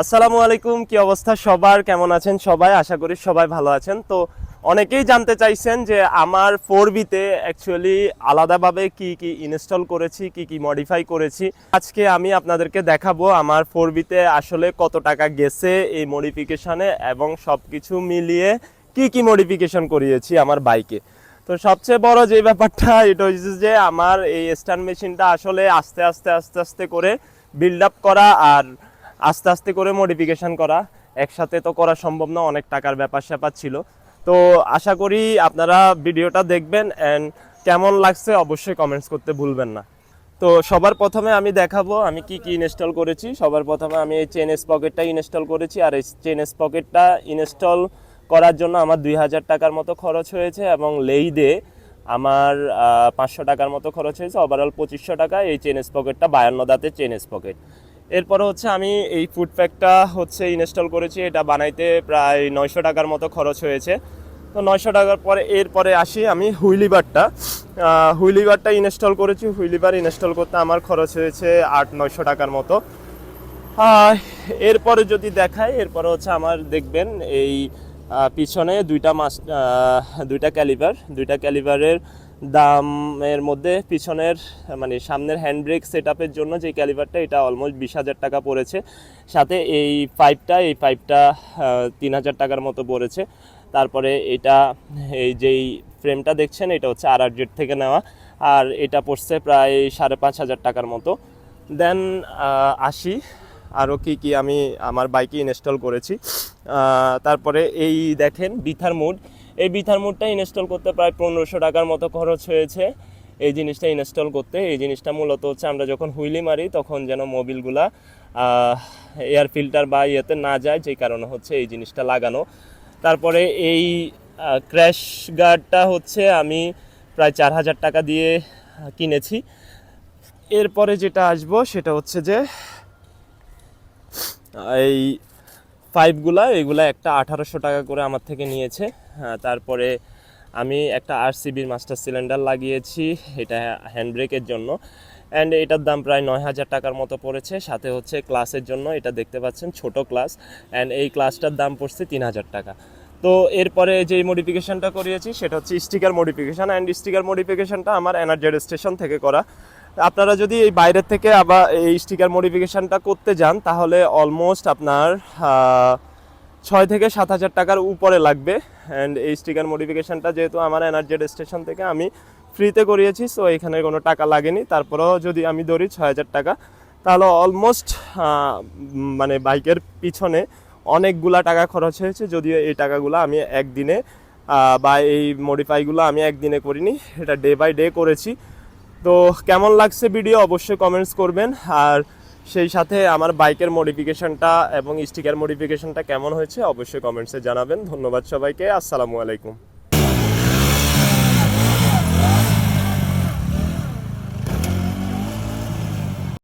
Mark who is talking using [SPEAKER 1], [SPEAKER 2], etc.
[SPEAKER 1] আসসালামু আলাইকুম, কি অবস্থা সবার? কেমন আছেন সবাই? আশা করি সবাই ভালো আছেন। তো অনেকেই জানতে চাইছেন যে আমার ফোর বিতে অ্যাকচুয়ালি আলাদাভাবে কি কি ইনস্টল করেছি, কি কি মডিফাই করেছি। আজকে আমি আপনাদেরকে দেখাবো আমার ফোর বিতে আসলে কত টাকা গেছে এই মডিফিকেশানে এবং সব কিছু মিলিয়ে কি কি মডিফিকেশন করিয়েছি আমার বাইকে তো সবচেয়ে বড় যে ব্যাপারটা, এটা হচ্ছে যে আমার এই স্ট্যান্ড মেশিনটা আসলে আস্তে আস্তে আস্তে আস্তে করে বিল্ড আপ করা আর আস্তে আস্তে করে মডিফিকেশন করা। একসাথে তো করা সম্ভব না, অনেক টাকার ব্যাপার স্যাপার ছিল। তো আশা করি আপনারা ভিডিওটা দেখবেন অ্যান্ড কেমন লাগছে অবশ্যই কমেন্টস করতে ভুলবেন না। তো সবার প্রথমে আমি দেখাবো আমি কি কি ইনস্টল করেছি। সবার প্রথমে আমি এই চেন এস পকেটটা ইনস্টল করেছি আর এই চেন পকেটটা ইনস্টল করার জন্য আমার দুই হাজার টাকার মতো খরচ হয়েছে এবং লেইদে আমার পাঁচশো টাকার মতো খরচ হয়েছে। ওভারঅল পঁচিশশো টাকা এই চেন এস পকেটটা বায়ান্ন দাঁতে চেন এস পকেট এরপরে হচ্ছে আমি এই ফুড প্যাকটা হচ্ছে ইনস্টল করেছি। এটা বানাইতে প্রায় নয়শো টাকার মতো খরচ হয়েছে। তো নয়শো টাকার পরে এরপরে আসি আমি হুইলিবারটা। হুইলিবারটা ইনস্টল করেছি। হুইলিবার ইনস্টল করতে আমার খরচ হয়েছে আট, নয়শো টাকার মতো। এরপরে যদি দেখাই, এরপরে হচ্ছে আমার দেখবেন এই পিছনে দুইটা মাস দুইটা ক্যালিভার দুইটা ক্যালিভারের দামের মধ্যে পিছনের মানে সামনের হ্যান্ড ব্রেক সেট জন্য যে ক্যালিভারটা এটা অলমোস্ট বিশ হাজার টাকা পড়েছে। সাথে এই পাইপটা এই পাইপটা তিন হাজার টাকার মতো পড়েছে। তারপরে এটা, এই যেই ফ্রেমটা দেখছেন, এটা হচ্ছে আর আর জেড থেকে নেওয়া। আর এটা পড়ছে প্রায় সাড়ে পাঁচ হাজার টাকার মতো। দেন আসি আরও কি কি আমি আমার বাইকে ইনস্টল করেছি। তারপরে এই দেখেন, বিথার মুড। এই বিথার মুডটা ইনস্টল করতে প্রায় পনেরোশো টাকার মতো খরচ হয়েছে। এই জিনিসটা ইনস্টল করতে, এই জিনিসটা মূলত হচ্ছে আমরা যখন হুইলি মারি তখন যেন মোবিলগুলা এয়ার ফিল্টার বা ইয়েতে না যায়, যে কারণে হচ্ছে এই জিনিসটা লাগানো। তারপরে এই ক্র্যাশ গার্ডটা হচ্ছে আমি প্রায় চার হাজার টাকা দিয়ে কিনেছি। এরপরে যেটা আসব সেটা হচ্ছে যে, এই পাইপগুলা এগুলা একটা আঠারোশো টাকা করে আমার থেকে নিয়েছে। হ্যাঁ, তারপরে আমি একটা আর সিবির মাস্টার সিলিন্ডার লাগিয়েছি এটা হ্যান্ড ব্রেকের জন্য। অ্যান্ড এটার দাম প্রায় নয় হাজার টাকার মতো পড়েছে। সাথে হচ্ছে ক্লাসের জন্য এটা দেখতে পাচ্ছেন ছোট ক্লাস অ্যান্ড এই ক্লাসটার দাম পড়ছে তিন হাজার টাকা। তো এরপরে যে মডিফিকেশানটা করিয়েছি সেটা হচ্ছে স্টিকার মডিফিকেশান অ্যান্ড স্টিকার মডিফিকেশনটা আমার এনার্জেড স্টেশন থেকে করা। আপনারা যদি এই বাইরের থেকে আবার এই স্টিকার মডিফিকেশনটা করতে যান, তাহলে অলমোস্ট আপনার ছয় থেকে সাত হাজার টাকার উপরে লাগবে। অ্যান্ড এই স্টিকার মডিফিকেশনটা যেহেতু আমার এনার্জেড স্টেশন থেকে আমি ফ্রিতে করিয়েছি সো এখানে কোনো টাকা লাগেনি। তারপরেও যদি আমি ধরি ছয় হাজার টাকা, তাহলে অলমোস্ট মানে বাইকের পিছনে অনেকগুলা টাকা খরচ হয়েছে। যদিও এই টাকাগুলো আমি একদিনে বা এই মডিফাইগুলো আমি একদিনে করিনি, এটা ডে বাই ডে করেছি। তো কেমন লাগছে ভিডিও অবশ্যই কমেন্টস করবেন। আর সেই সাথে আমার বাইকের মডিফিকেশনটা এবং স্টিকার মডিফিকেশনটা কেমন হয়েছে, অবশ্যই কমেন্টসে জানাবেন। ধন্যবাদ সবাইকে। আসসালামু আলাইকুম।